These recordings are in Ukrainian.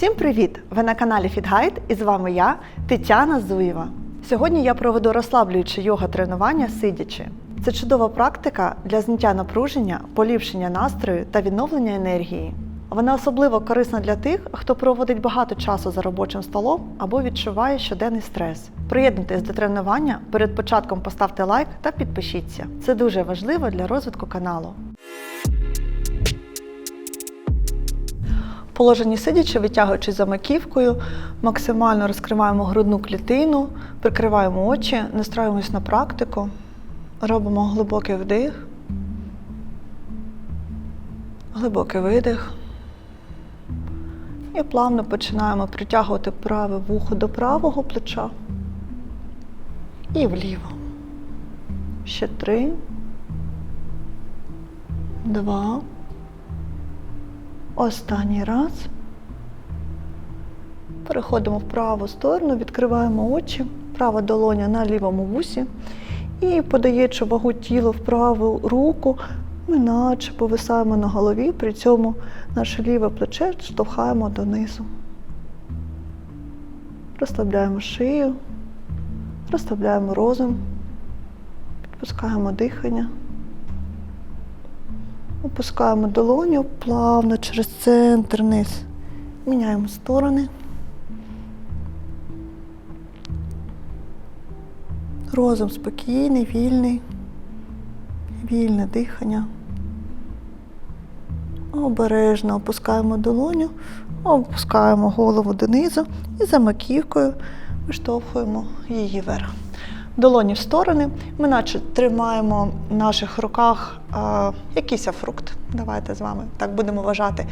Всім привіт! Ви на каналі FitGuide і з вами я, Тетяна Зуєва. Сьогодні я проведу розслаблююче йога тренування сидячи. Це чудова практика для зняття напруження, поліпшення настрою та відновлення енергії. Вона особливо корисна для тих, хто проводить багато часу за робочим столом або відчуває щоденний стрес. Приєднуйтесь до тренування. Перед початком поставте лайк та підпишіться. Це дуже важливо для розвитку каналу. Положенні сидячи, витягуючись за маківкою, максимально розкриваємо грудну клітину, прикриваємо очі, настроюємось на практику, робимо глибокий вдих, глибокий видих. І плавно починаємо притягувати праве вухо до правого плеча і вліво. Ще три, два. Останній раз. Переходимо в праву сторону, відкриваємо очі, права долоня на лівому вусі і, подаючи вагу тіла в праву руку, ми наче повисаємо на голові, при цьому наше ліве плече штовхаємо донизу. Розслабляємо шию, розслабляємо розум, підпускаємо дихання. Опускаємо долоню плавно через центр вниз. Міняємо сторони. Розум спокійний, вільний, вільне дихання. Обережно опускаємо долоню, опускаємо голову донизу і за маківкою виштовхуємо її вверх. Долоні в сторони. Ми наче тримаємо в наших руках а, якийсь фрукт. Давайте з вами так будемо вважати.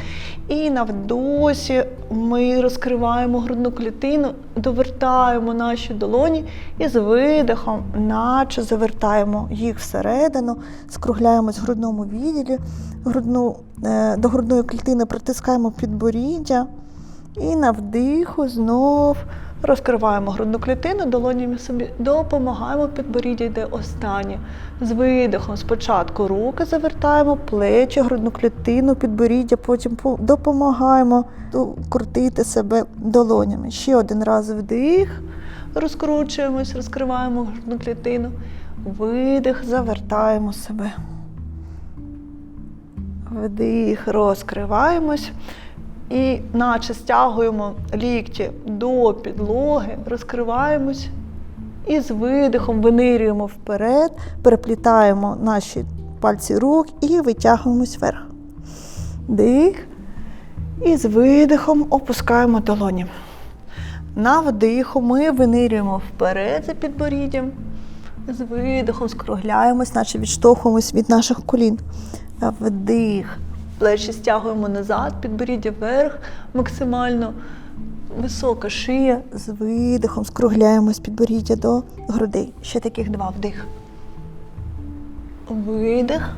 І на вдосі ми розкриваємо грудну клітину, довертаємо наші долоні і з видихом, наче завертаємо їх всередину, скругляємось в грудному відділі, грудну, е, до грудної клітини притискаємо підборіддя. І на вдиху знов розкриваємо грудну клітину, долонями собі допомагаємо підборіддя йде останнє. З видихом спочатку руки завертаємо, плечі, грудну клітину, підборіддя, потім допомагаємо крутити себе долонями. Ще один раз вдих, розкручуємось, розкриваємо грудну клітину. Видих, завертаємо себе. Вдих, розкриваємось. І наче стягуємо лікті до підлоги, розкриваємось і з видихом винирюємо вперед, переплітаємо наші пальці рук і витягуємось вверх. Дих. І з видихом опускаємо долоні. На вдиху ми винирюємо вперед за підборіддям. З видихом скругляємось, наче відштовхуємось від наших колін. Вдих. Плечі стягуємо назад, підборіддя вверх, максимально висока шия. З видихом скругляємось підборіддя до грудей. Ще таких два вдих. Видих.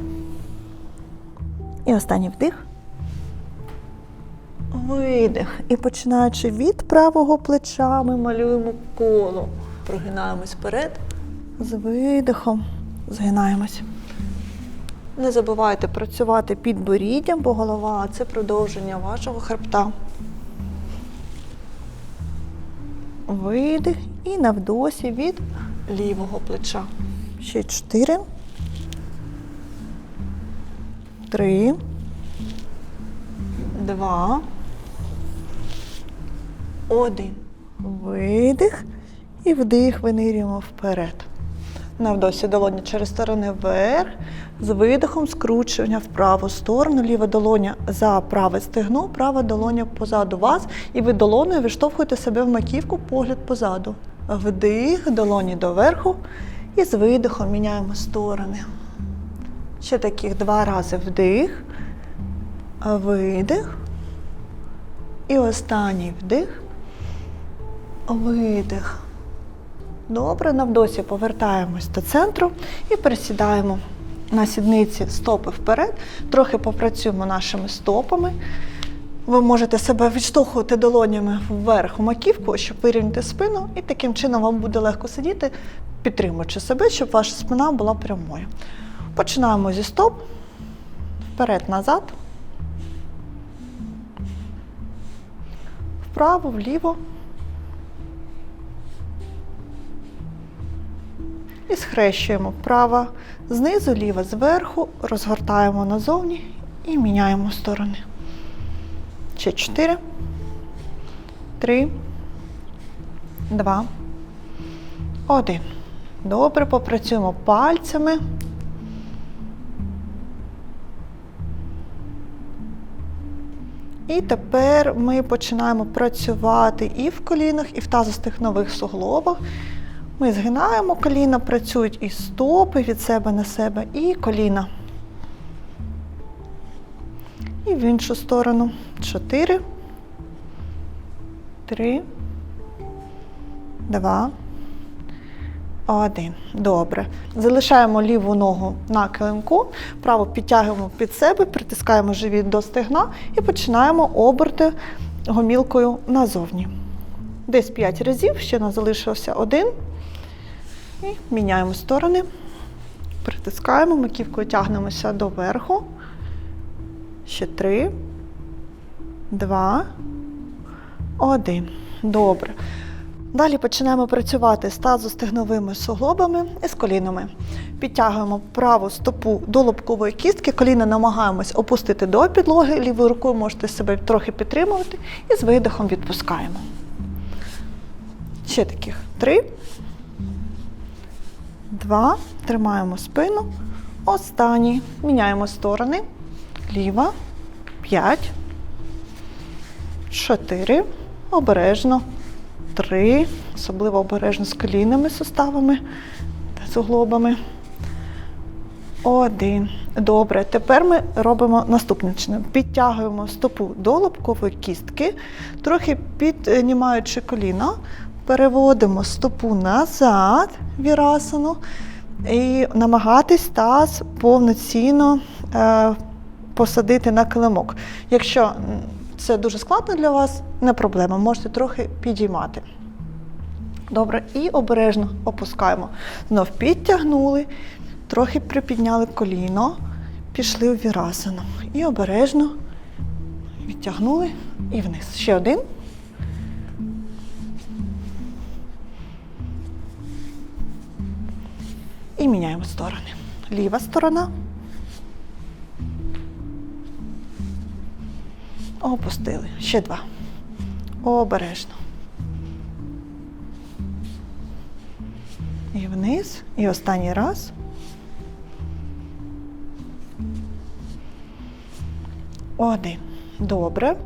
І останній вдих. Видих. І починаючи від правого плеча, ми малюємо коло. Прогинаємось вперед. З видихом згинаємось. Не забувайте працювати під боріддям, бо голова це продовження вашого хребта. Видих і навдосі від лівого плеча. Ще чотири. Три. Два. Один. Видих. І вдих винирюємо вперед. Навдосі долоні через сторони вверх, з видихом скручування в праву сторону, ліва долоня за праве стегно, права долоня позаду вас. І ви долоною виштовхуєте себе в маківку, погляд позаду. Вдих, долоні доверху. І з видихом міняємо сторони. Ще таких два рази вдих, видих. І останній вдих, видих. Добре, навдосі повертаємось до центру і пересідаємо на сідниці стопи вперед. Трохи попрацюємо нашими стопами. Ви можете себе відштовхувати долонями вверх у маківку, щоб вирівняти спину, і таким чином вам буде легко сидіти, підтримуючи себе, щоб ваша спина була прямою. Починаємо зі стоп, вперед-назад. вправо, вліво. І схрещуємо права знизу, ліва зверху, розгортаємо назовні і міняємо сторони. Ще чотири, три, два, один. Добре, попрацюємо пальцями. І тепер ми починаємо працювати і в колінах, і в тазостегнових суглобах. Ми згинаємо коліна, працюють і стопи від себе на себе, і коліна. І в іншу сторону. Чотири. Три. Два. Один. Добре. Залишаємо ліву ногу на килимку, праву підтягуємо під себе, притискаємо живіт до стегна і починаємо оберти гомілкою назовні. Десь 5 разів, ще нас залишився один. І міняємо сторони. Притискаємо, маківкою тягнемося до верху. Ще три, два, один. Добре. Далі починаємо працювати з тазостегновими суглобами і з колінами. Підтягуємо праву стопу до лобкової кістки, коліна намагаємось опустити до підлоги, лівою рукою можете себе трохи підтримувати і з видихом відпускаємо. Ще таких три, два, тримаємо спину. Останній. Міняємо сторони. Ліва, п'ять, чотири, обережно три, особливо обережно з колінними суставами та суглобами. Один. Добре. Тепер ми робимо наступним чином. Підтягуємо стопу до лобкової кістки, трохи піднімаючи коліна, переводимо стопу назад, вірасану, і намагатись таз повноцінно е, посадити на килимок. Якщо це дуже складно для вас, не проблема, можете трохи підіймати. Добре, і обережно опускаємо. Знов підтягнули, трохи припідняли коліно, пішли у вірасану. І обережно відтягнули і вниз. Ще один. І міняємо сторони. Ліва сторона. Опустили. Ще два. Обережно. І вниз. І останній раз. Один. Добре.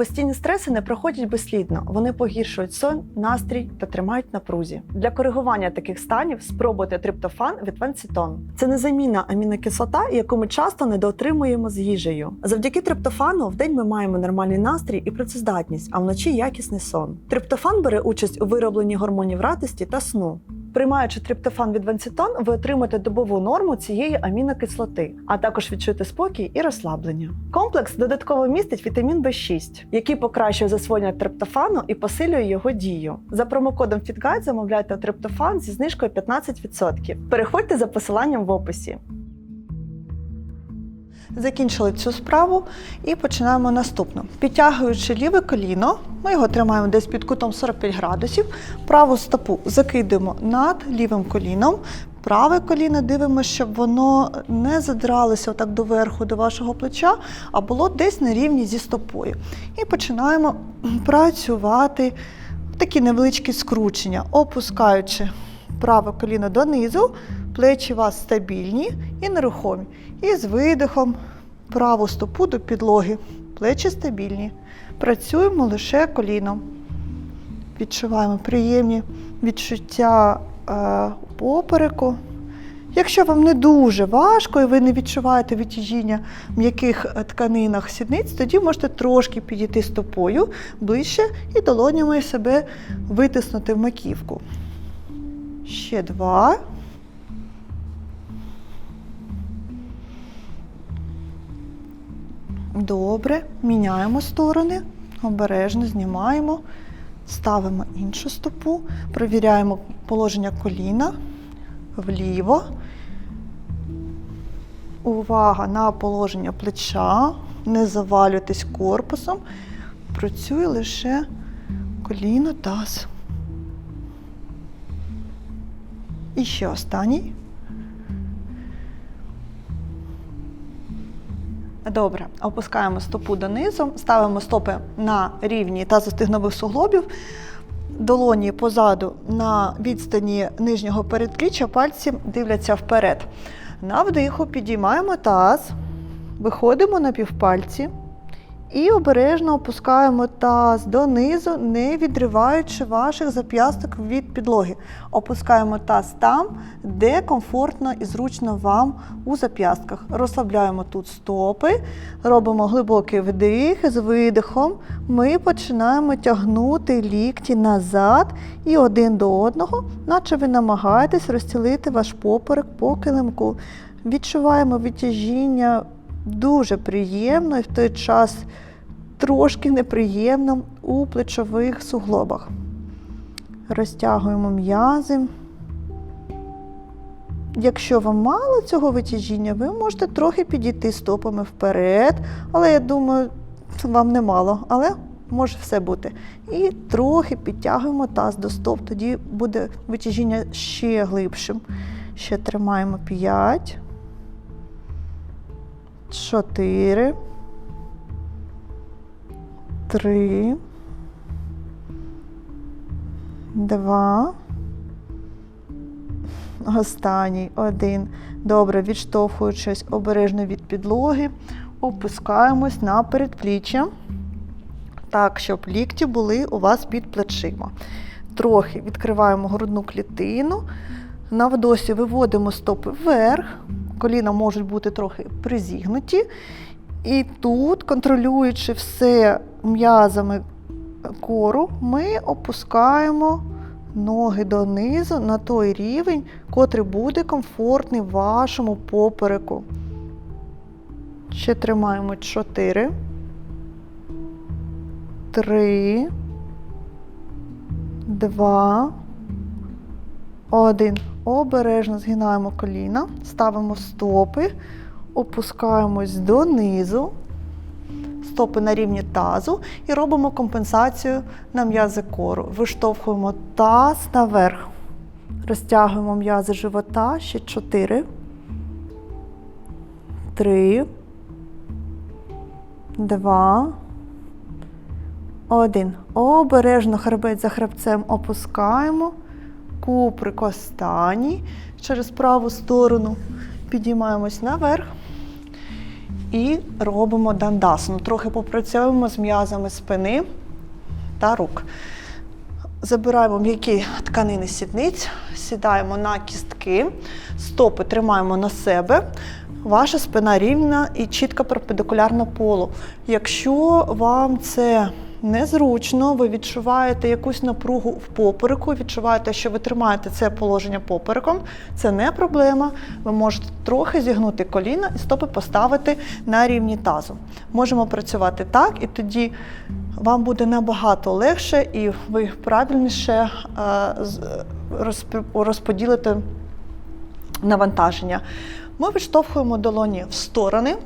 Постійні стреси не проходять безслідно. Вони погіршують сон, настрій та тримають напрузі. Для коригування таких станів спробуйте триптофан від Венцитон. Це незамінна амінокислота, яку ми часто недоотримуємо з їжею. Завдяки триптофану в день ми маємо нормальний настрій і працездатність, а вночі якісний сон. Триптофан бере участь у виробленні гормонів радості та сну. Приймаючи триптофан від ванцитон, ви отримаєте добову норму цієї амінокислоти, а також відчуєте спокій і розслаблення. Комплекс додатково містить вітамін В6, який покращує засвоєння триптофану і посилює його дію. За промокодом FitGuide замовляйте триптофан зі знижкою 15%. Переходьте за посиланням в описі. Закінчили цю справу і починаємо наступну. Підтягуючи ліве коліно, ми його тримаємо десь під кутом 45 градусів. Праву стопу закидуємо над лівим коліном. Праве коліно дивимося, щоб воно не задралося отак доверху до вашого плеча, а було десь на рівні зі стопою. І починаємо працювати такі невеличкі скручення, опускаючи праве коліно донизу, плечі у вас стабільні і нерухомі. І з видихом праву стопу до підлоги. Плечі стабільні. Працюємо лише коліном. Відчуваємо приємні відчуття е, попереку. Якщо вам не дуже важко і ви не відчуваєте витяжіння в м'яких е, тканинах сідниць, тоді можете трошки підійти стопою ближче і долонями себе витиснути в маківку. Ще два. Добре, міняємо сторони, обережно знімаємо, ставимо іншу стопу, провіряємо положення коліна вліво. Увага на положення плеча Не завалюйтесь корпусом. Працює лише коліно, таз. І ще останній. Добре, опускаємо стопу донизу, ставимо стопи на рівні тазостигнових суглобів, долоні позаду на відстані нижнього передпліччя, пальці дивляться вперед. На вдиху підіймаємо таз, виходимо на півпальці і обережно опускаємо таз донизу, не відриваючи ваших зап'ясток від підлоги. Опускаємо таз там, де комфортно і зручно вам у зап'ястках. Розслабляємо тут стопи, робимо глибокий вдих з видихом. Ми починаємо тягнути лікті назад і один до одного, наче ви намагаєтесь розцілити ваш поперек по килимку. Відчуваємо витяжіння дуже приємно і в той час трошки неприємно у плечових суглобах. Розтягуємо м'язи. Якщо вам мало цього витяжіння, ви можете трохи підійти стопами вперед, але я думаю, вам не мало, але може все бути. І трохи підтягуємо таз до стоп, тоді буде витяжіння ще глибшим. Ще тримаємо 5, 4, 3, 2, Останній. Один. Добре, відштовхуючись обережно від підлоги, опускаємось на передпліччя, так, щоб лікті були у вас під плечима. Трохи відкриваємо грудну клітину. На вдосі виводимо стопи вверх, коліна можуть бути трохи призігнуті. І тут, контролюючи все м'язами кору, ми опускаємо ноги донизу на той рівень, котрий буде комфортний вашому попереку. Ще тримаємо 4, 3, 2, 1. Обережно згинаємо коліна, ставимо стопи, опускаємось донизу, стопи на рівні тазу і робимо компенсацію на м'язи кору. Виштовхуємо таз наверх. Розтягуємо м'язи живота ще 4, 3, 2, 1. Обережно хребець за хребцем опускаємо. Куприк останній через праву сторону. Підіймаємось наверх і робимо дандасану. Трохи попрацюємо з м'язами спини та рук. Забираємо м'які тканини сідниць, сідаємо на кістки, стопи тримаємо на себе. Ваша спина рівна і чітко перпендикулярна полу. Якщо вам це незручно, ви відчуваєте якусь напругу в попереку, відчуваєте, що ви тримаєте це положення попереком, це не проблема. Ви можете трохи зігнути коліна і стопи поставити на рівні тазу. Можемо працювати так, і тоді вам буде набагато легше і ви правильніше е, розподілите навантаження. Ми відштовхуємо долоні в сторони.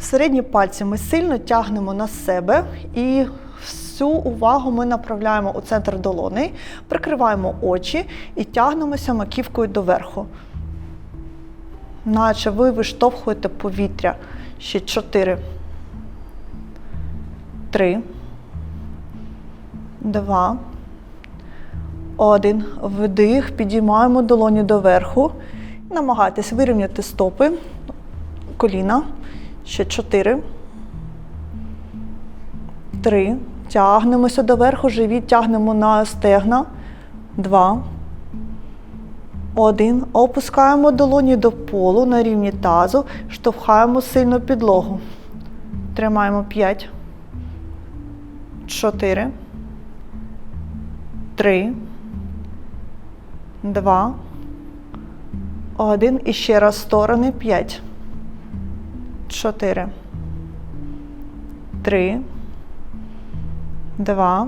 Середні пальці ми сильно тягнемо на себе і всю увагу ми направляємо у центр долони, прикриваємо очі і тягнемося маківкою доверху. Наче ви виштовхуєте повітря. Ще 4, 3, 2, 1. Вдих, підіймаємо долоні доверху. Намагайтесь вирівняти стопи, коліна. Ще 4, 3. Тягнемося доверху, живіт тягнемо на стегна. 2. 1. Опускаємо долоні до полу на рівні тазу, штовхаємо сильно підлогу. Тримаємо 5, 4, 3, 2, 1. І ще раз сторони 5, 4, 3, 2,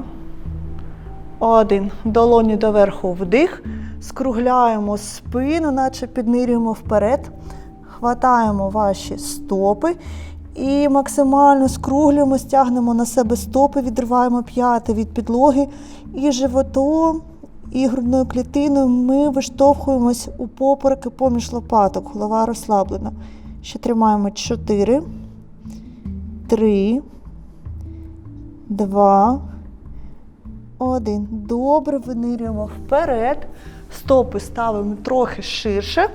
1. Долоні доверху вдих. Скругляємо спину, наче піднирюємо вперед. Хватаємо ваші стопи І максимально скруглюємо, стягнемо на себе стопи, відриваємо п'яти від підлоги. І животом, і грудною клітиною ми виштовхуємось у попереки поміж лопаток. Голова розслаблена. Ще тримаємо 4, 3, 2, 1. Добре, винирюємо вперед. Стопи ставимо трохи ширше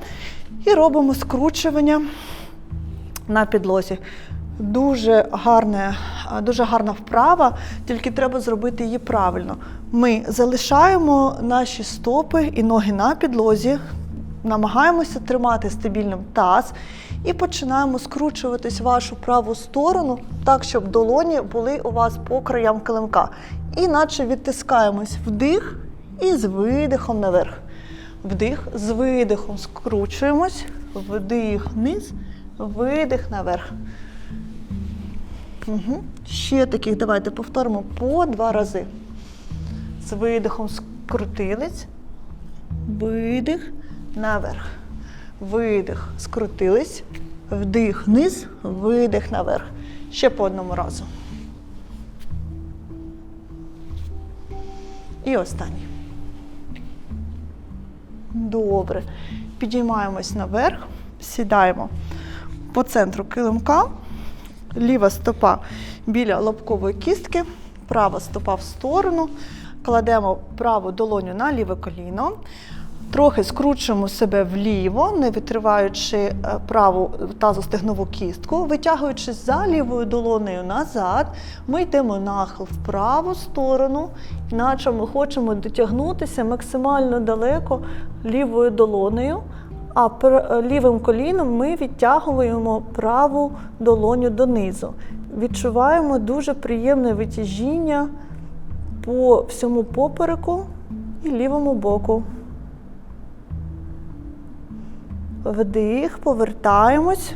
і робимо скручування на підлозі. Дуже гарна, дуже гарна вправа, тільки треба зробити її правильно. Ми залишаємо наші стопи і ноги на підлозі, намагаємося тримати стабільним таз і починаємо скручуватись вашу праву сторону, так, щоб долоні були у вас по краям килимка. І наче відтискаємось вдих і з видихом наверх. Вдих, з видихом скручуємось, вдих вниз, видих наверх. Угу. Ще таких давайте повторимо по два рази. З видихом скрутились, видих наверх. Видих, скрутились, вдих вниз, видих наверх. Ще по одному разу. І останній. Добре. Підіймаємось наверх, сідаємо по центру килимка, ліва стопа біля лобкової кістки, права стопа в сторону, кладемо праву долоню на ліве коліно. Трохи скручуємо себе вліво, не відриваючи е, праву тазостегнову кістку, витягуючись за лівою долонею назад, ми йдемо нахил в праву сторону, іначе ми хочемо дотягнутися максимально далеко лівою долонею, а е, лівим коліном ми відтягуємо праву долоню донизу. Відчуваємо дуже приємне витяжіння по всьому попереку і лівому боку. Вдих, повертаємось,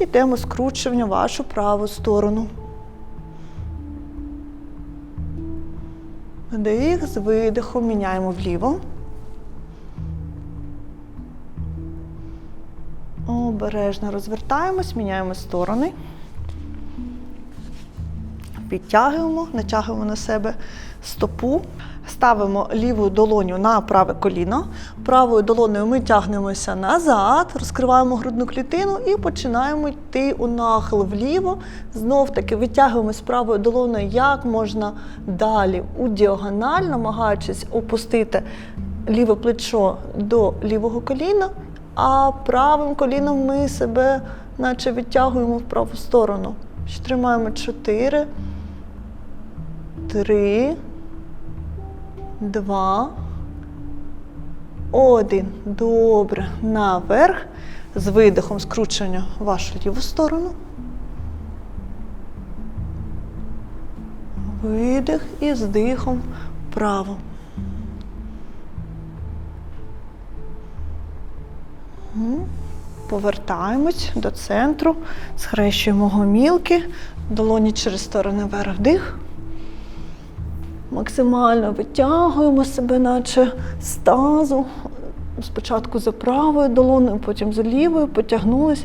йдемо скручування в вашу праву сторону. Вдих, з видихом міняємо вліво. Обережно розвертаємось, міняємо сторони. Підтягуємо, натягуємо на себе стопу, ставимо ліву долоню на праве коліно. Правою долоною ми тягнемося назад, розкриваємо грудну клітину і починаємо йти у нахил вліво. Знов таки витягуємось правою долоною як можна далі у діагональ, намагаючись опустити ліве плечо до лівого коліна, а правим коліном ми себе наче відтягуємо в праву сторону. Тримаємо 4, Три, два, один. Добре. Наверх. З видихом скручення вашу ліву сторону. Видих і з дихом вправо. Повертаємось до центру, схрещуємо гомілки, долоні через сторони вверх вдих. Максимально витягуємо себе, наче з тазу. Спочатку за правою долоною, потім за лівою, потягнулись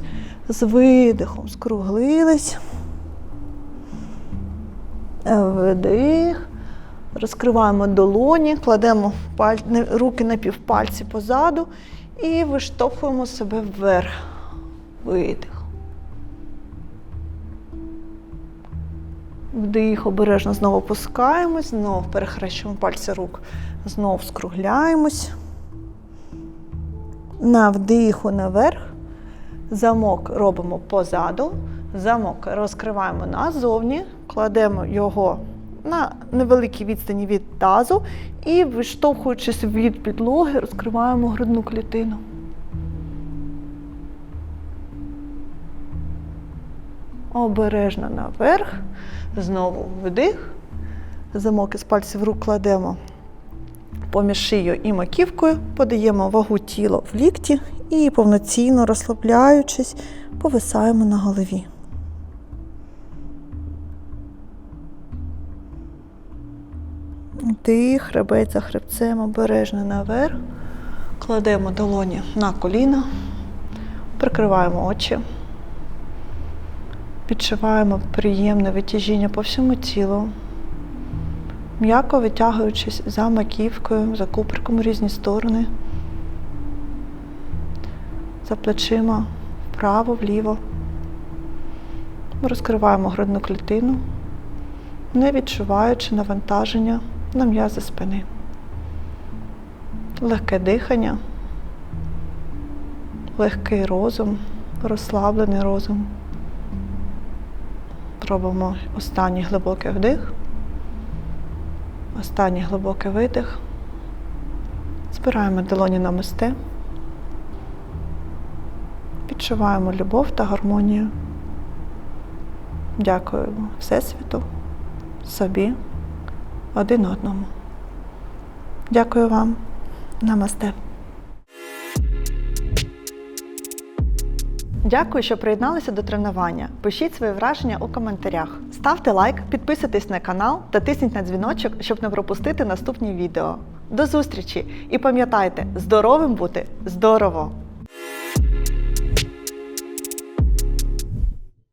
з видихом, скруглились. Вдих. Розкриваємо долоні, кладемо паль... руки на півпальці позаду і виштовхуємо себе вверх. Видих. Вдих, обережно знову опускаємось, знову перехрещуємо пальці рук, знову скругляємось. На вдиху наверх. Замок робимо позаду. Замок розкриваємо назовні, кладемо його на невеликій відстані від тазу і, виштовхуючись від підлоги, розкриваємо грудну клітину. Обережно наверх. Знову вдих. Замок із пальців рук кладемо поміж шиєю і маківкою, подаємо вагу тіла в лікті і повноцінно розслабляючись, повисаємо на голові. Дих, хребець за хребцем, обережно наверх. Кладемо долоні на коліна, прикриваємо очі. Відчуваємо приємне витяжіння по всьому тілу, м'яко витягуючись за маківкою, за куприком у різні сторони, за плечима вправо, вліво. Розкриваємо грудну клітину, не відчуваючи навантаження на м'язи спини. Легке дихання, легкий розум, розслаблений розум. Робимо останній глибокий вдих, останній глибокий видих. Збираємо долоні на мосте. Відчуваємо любов та гармонію. Дякуємо Всесвіту, собі, один одному. Дякую вам. Намасте. Дякую, що приєдналися до тренування. Пишіть свої враження у коментарях. Ставте лайк, підписуйтесь на канал та тисніть на дзвіночок, щоб не пропустити наступні відео. До зустрічі! І пам'ятайте, здоровим бути здорово!